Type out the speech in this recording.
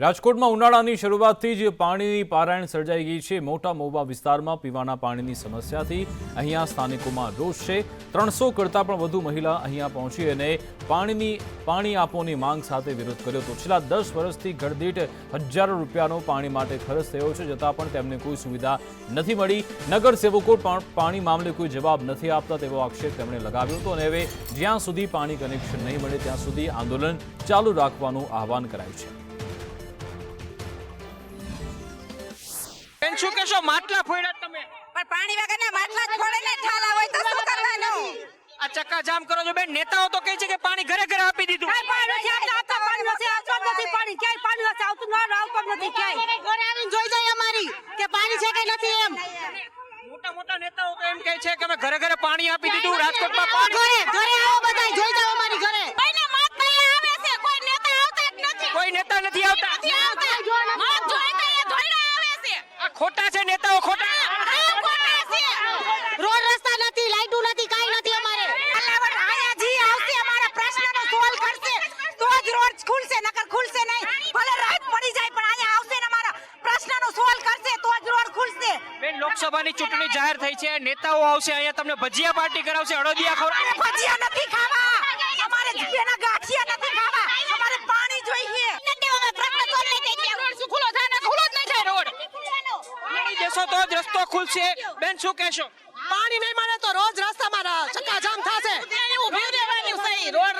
રાજકોટમાં ઉનાળાની શરૂઆતથી જ પાણીની પારાયણ સર્જાઈ ગઈ છે. મોટા મોબા વિસ્તારમાં પીવાના પાણીની સમસ્યાથી અહીંયા સ્થાનિકોમાં રોષ છે. ત્રણસો કરતાં પણ વધુ મહિલા અહીંયા પહોંચી અને પાણીની, પાણી આપોની માંગ સાથે વિરોધ કર્યો હતો. છેલ્લા દસ વર્ષથી ઘરદીઠ હજારો રૂપિયાનો પાણી માટે ખર્ચ થયો છે છતાં પણ તેમને કોઈ સુવિધા નથી મળી. નગરસેવકો પણ પાણી મામલે કોઈ જવાબ નથી આપતા તેવો આક્ષેપ તેમણે લગાવ્યો હતો અને હવે જ્યાં સુધી પાણી કનેક્શન નહીં મળે, ત્યાં સુધી આંદોલન ચાલુ રાખવાનું આહવાન કરાયું છે. બેન શું કહેશો માટલા ફોડ્યા તમે પણ પાણી વગરના માટલા ફોડે ને ઠાલા હોય તો શું કરવાનું આ ચક્કા જામ કરો છો બેન નેતાઓ તો કહે છે કે પાણી ઘરે ઘરે આપી દીધું કઈ પાણી છે આપતા, પાણી નથી, આપતા જ નથી પાણી. ક્યાંય પાણી નથી આવતું, ના, આવતું નથી ક્યાંય. ઘરે આવીને જોઈ જાય અમારી કે પાણી છે કે નથી એમ મોટા મોટા નેતાઓ તો એમ કહે છે કે અમે ઘરે ઘરે પાણી આપી દીધું રાજકોટમાં પાણી ઘરે ઘરે આવો બધા જોઈ જાઓ અમારી ઘરે આવે છે, કોઈ નેતા આવતા જ નથી. કોઈ નેતા નથી આવતા. મત જોઈતા એ ધોઈડા આવે છે. આ ખોટા છે નેતાઓ ખોટા. રોડ રસ્તા નથી લાઈટો નથી કાઈ નથી અમારે અલાવડ આયા જી આવશે, અમારા પ્રશ્નનો સોલ્વ કરશે, તો જ રોડ ખુલશે, નકર ખુલશે નહીં. ભલે રાત પડી જાય, પણ અહીંયા આવશે ને અમારા પ્રશ્નનો સોલ્વ કરશે, તો જ રોડ ખુલશે. બેન લોકસભાની ચૂંટણી જાહેર થઈ છે નેતાઓ આવશે અહીંયા તમને ભજીયા પાર્ટી કરાવશે અડોદિયા ખવડાવશે ભજીયા નથી ખાવા અમારે જીભેના ગાંઠિયા નથી ખાવા અમારે પાણી જોઈએ નથી હવે પ્રશ્ન સોલ્વ નહીં થઈ ગયા શું ખુલ્લો થાય ને ખુલ્લો જ નહીં થાય રોડ દેશો તો જ રસ્તો ખુલશે. બેન શું કહેશો? પાણી નહીં મળે તો રોજ રસ્તામાં ચક્કા જામ થશે. રોડ